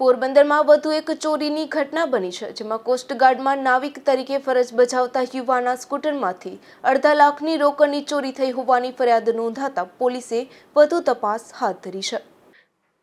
પોરબંદરમાં વધુ એક ચોરીની ઘટના બની છે, જેમાં કોસ્ટગાર્ડમાં નાવિક તરીકે ફરજ બજાવતા યુવાના સ્કૂટરમાંથી અડધા લાખની રોકડની ચોરી થઈ હોવાની ફરિયાદ નોંધાતા પોલીસે વધુ તપાસ હાથ ધરી છે.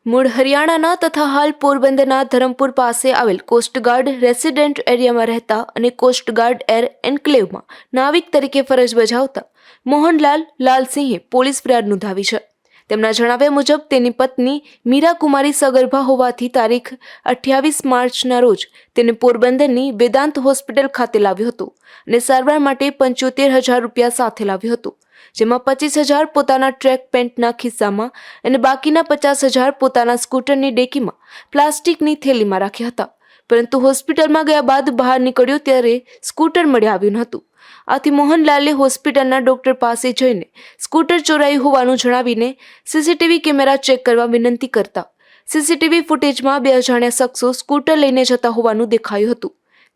મૂળ હરિયાણાના તથા હાલ પોરબંદરના ધરમપુર પાસે આવેલ કોસ્ટગાર્ડ રેસિડેન્ટ એરિયામાં રહેતા અને કોસ્ટગાર્ડ એર એન્કલેવમાં નાવિક તરીકે ફરજ બજાવતા મોહનલાલ લાલસિંહે પોલીસ ફરિયાદ નોંધાવી છે. તેમના જણાવ્યા મુજબ, તેની પત્ની મીરા કુમારી સગર્ભા હોવાથી તારીખ અઠ્યાવીસ માર્ચના રોજ તેને પોરબંદરની વેદાંત હોસ્પિટલ ખાતે લાવ્યો હતો અને સારવાર માટે પંચોતેર હજાર રૂપિયા સાથે લાવ્યો હતો, જેમાં પચીસ હજાર પોતાના ટ્રેક પેન્ટના ખિસ્સામાં અને બાકીના પચાસ હજાર પોતાના સ્કૂટરની ડેકીમાં પ્લાસ્ટિકની થેલીમાં રાખ્યા હતા. પરંતુ હોસ્પિટલમાં ગયા બાદ બહાર નીકળ્યો ત્યારે સ્કૂટર મળી આવ્યું ન હતું આથી મોહનલાલે હોસ્પિટલના ડોક્ટર પાસે જઈને સ્કૂટર ચોરાયું હોવાનું જણાવીને સીસીટીવી કેમેરા ચેક કરવા વિનંતી કરતા. સીસીટીવી ફૂટેજમાં બે અજાણ્યા શખ્સો સ્કૂટર લઈને જતા હોવાનું દેખાયું હતું.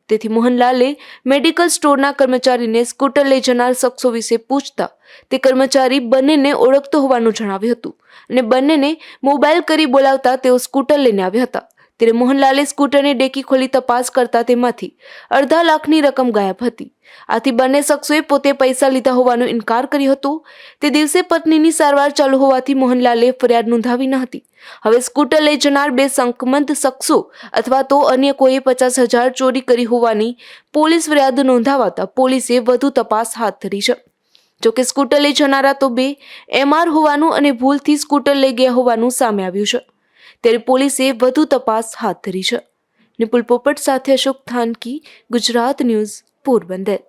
તેથી મોહનલાલે મેડિકલ સ્ટોરના કર્મચારીને સ્કૂટર લઈ જનાર શખ્સો વિશે પૂછતા તે કર્મચારી બંનેને ઓળખતો હોવાનું જણાવ્યું હતું અને બંનેને મોબાઈલ કરી બોલાવતા તેઓ સ્કૂટર લઈને આવ્યા હતા. ત્યારે મોહનલાલે સ્કૂટરની ડેકી ખોલી તપાસ કરતા તેમાંથી અડધા લાખની રકમ ગાયબ હતી. આથી બંને શખ્સોએ પોતે પૈસા લીધા હોવાનો ઇનકાર કર્યો હતો. તે દિવસે પત્નીની સારવાર ચાલુ હોવાથી મોહનલાલે ફરિયાદ નોંધાવી ન હતી. હવે સ્કૂટર લઈ જનાર બે સંકમંત શખ્સો અથવા તો અન્ય કોઈએ પચાસ હજાર ચોરી કરી હોવાની પોલીસ ફરિયાદ નોંધાવાતા પોલીસે વધુ તપાસ હાથ ધરી છે. જોકે સ્કૂટર લઈ જનારા તો બે એમઆર હોવાનું અને ભૂલથી સ્કૂટર લઈ ગયા હોવાનું સામે આવ્યું છે. ત્યારે પોલીસે વધુ તપાસ હાથ ધરી છે. નિપુલ પોપટ સાથે અશોક થાનકી, ગુજરાત ન્યૂઝ, પોરબંદર.